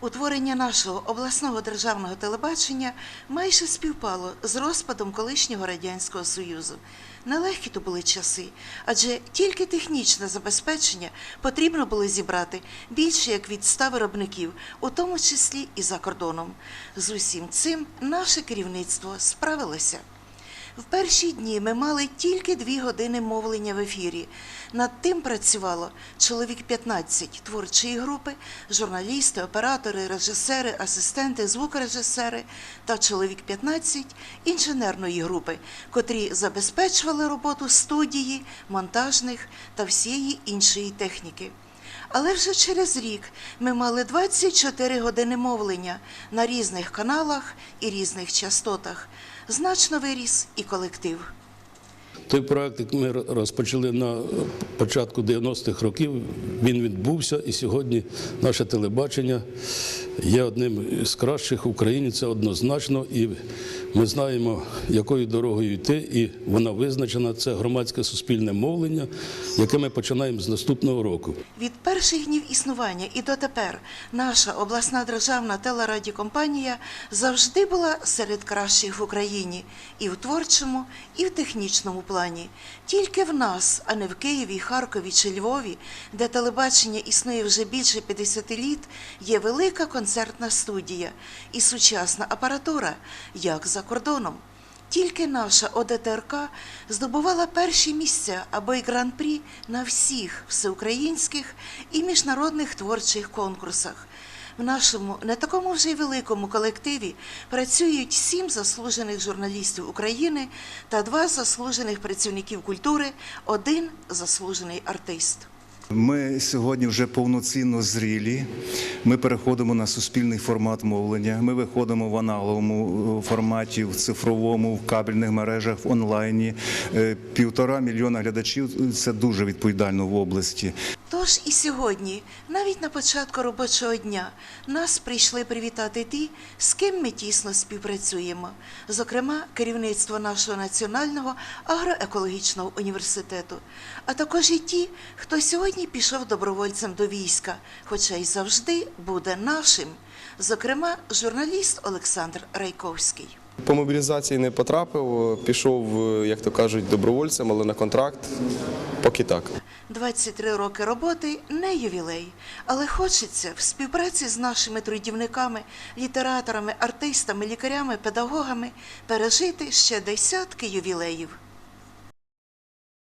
Утворення нашого обласного державного телебачення майже співпало з розпадом колишнього радянського союзу. Нелегкі то були часи, адже тільки технічне забезпечення потрібно було зібрати більше як від 100 виробників, у тому числі і за кордоном. З усім цим наше керівництво справилося. В перші дні ми мали тільки дві години мовлення в ефірі. Над тим працювало чоловік 15 творчої групи, журналісти, оператори, режисери, асистенти, звукорежисери та чоловік 15 інженерної групи, котрі забезпечували роботу студії, монтажних та всієї іншої техніки. Але вже через рік ми мали 24 години мовлення на різних каналах і різних частотах. Значно виріс і колектив. Той проект, ми розпочали на початку 90-х років, він відбувся, і сьогодні наше телебачення є одним з кращих в Україні. Це однозначно, і ми знаємо, якою дорогою йти, і вона визначена. Це громадське суспільне мовлення, яке ми починаємо з наступного року. Від перших днів існування і дотепер наша обласна державна телерадіокомпанія завжди була серед кращих в Україні і в творчому, і в технічному плані. Тільки в нас, а не в Києві, Харкові чи Львові, де телебачення існує вже більше 50 літ, є велика концертна студія і сучасна апаратура, як за кордоном. Тільки наша ОДТРК здобувала перші місця або й гран-прі на всіх всеукраїнських і міжнародних творчих конкурсах. В нашому не такому вже й великому колективі працюють сім заслужених журналістів України та два заслужених працівників культури, один заслужений артист. Ми сьогодні вже повноцінно зрілі. Ми переходимо на суспільний формат мовлення. Ми виходимо в аналоговому е, форматі, в цифровому, в кабельних мережах, в онлайні. Е, Півтора мільйона глядачів це дуже відповідально в області. Тож і сьогодні, навіть на початку робочого дня, нас прийшли привітати ті, з ким ми тісно співпрацюємо, зокрема, керівництво нашого національного агроекологічного університету, а також і ті, хто сьогодні пішов добровольцем до війська, хоча й завжди буде нашим, зокрема, журналіст Олександр Райковський. По мобілізації не потрапив, пішов, е, як то кажуть, добровольцем, але на контракт поки так. 23 роки роботи не ювілей, але хочеться в співпраці з нашими трудівниками, літераторами, артистами, лікарями, педагогами пережити ще десятки ювілеїв.